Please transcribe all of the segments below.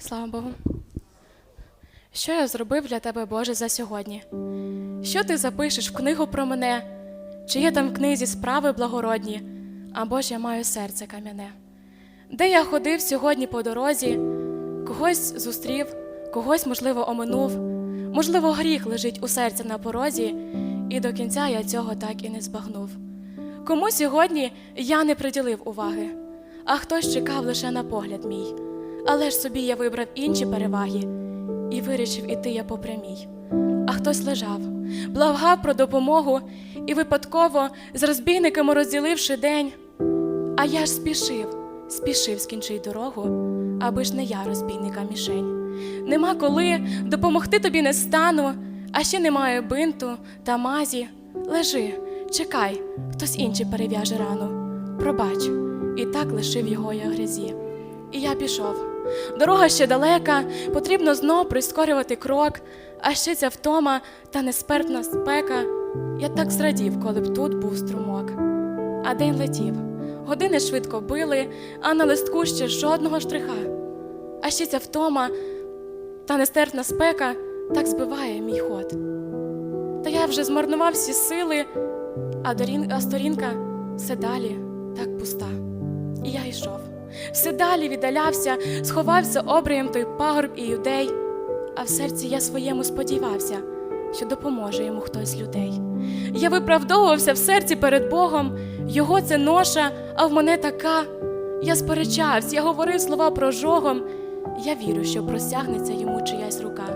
Слава Богу. Що я зробив для тебе, Боже, за сьогодні? Що ти запишеш в книгу про мене? Чи є там в книзі справи благородні, або ж я маю серце кам'яне? Де я ходив сьогодні по дорозі, когось зустрів, когось, можливо, оминув, можливо, гріх лежить у серці на порозі, і до кінця я цього так і не збагнув. Кому сьогодні я не приділив уваги, а хтось чекав лише на погляд мій. Але ж собі я вибрав інші переваги і вирішив іти я по прямій. А хтось лежав, благав про допомогу і випадково з розбійниками розділивши день. А я ж спішив, спішив скінчить дорогу, аби ж не я розбійника мішень. Нема коли допомогти тобі не стану, а ще немає бинту та мазі. Лежи, чекай, хтось інший перев'яже рану. Пробач, і так лишив його я грязі. І я пішов. Дорога ще далека, потрібно знов прискорювати крок, а ще ця втома та неспертна спека. Я так зрадів, коли б тут був струмок. А день летів, години швидко били, а на листку ще жодного штриха. А ще ця втома та нестерпна спека так збиває мій ход. Та я вже змарнував всі сили, а, дорін... а сторінка все далі так пуста. І я йшов. Все далі віддалявся, сховався обриєм той пагорб і юдей, а в серці я своєму сподівався, що допоможе йому хтось з людей. Я виправдовувався в серці перед Богом, його це ноша, а в мене така. Я сперечався, я говорив слова прожогом. Я вірю, що просягнеться йому чиясь рука.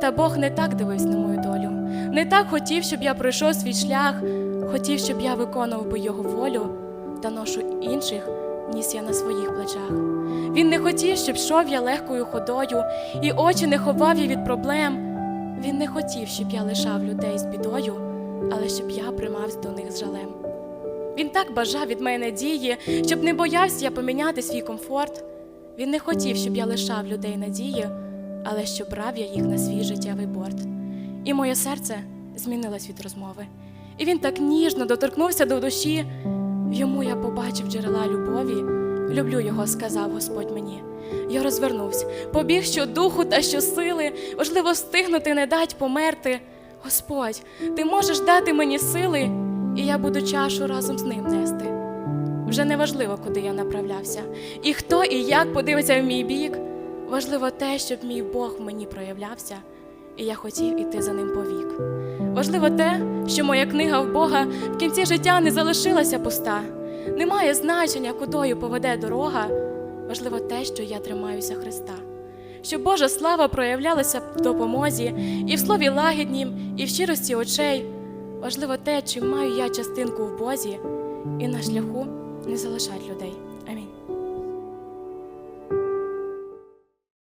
Та Бог не так дивився на мою долю, не так хотів, щоб я пройшов свій шлях, хотів, щоб я виконував би його волю та ношу інших ніс я на своїх плечах. Він не хотів, щоб йшов я легкою ходою, і очі не ховав я від проблем. Він не хотів, щоб я лишав людей з бідою, але щоб я примався до них з жалем. Він так бажав від мене надії, щоб не боявся я поміняти свій комфорт. Він не хотів, щоб я лишав людей надії, але щоб брав я їх на свій життєвий борт. І моє серце змінилось від розмови. І він так ніжно доторкнувся до душі. Йому я побачив джерела любові. Люблю його, сказав Господь мені. Я розвернувся, побіг що духу та що сили, важливо встигнути, не дать померти. Господь, ти можеш дати мені сили, і я буду чашу разом з ним нести. Вже не важливо, куди я направлявся, і хто і як подивиться в мій бік. Важливо те, щоб мій Бог мені проявлявся, і я хотів іти за ним повік. Важливо те, що моя книга в Бога в кінці життя не залишилася пуста. Немає значення, кудою поведе дорога. Важливо те, що я тримаюся Христа. Щоб Божа слава проявлялася в допомозі, і в слові лагіднім, і в щирості очей. Важливо те, чи маю я частинку в Бозі, і на шляху не залишать людей. Амінь.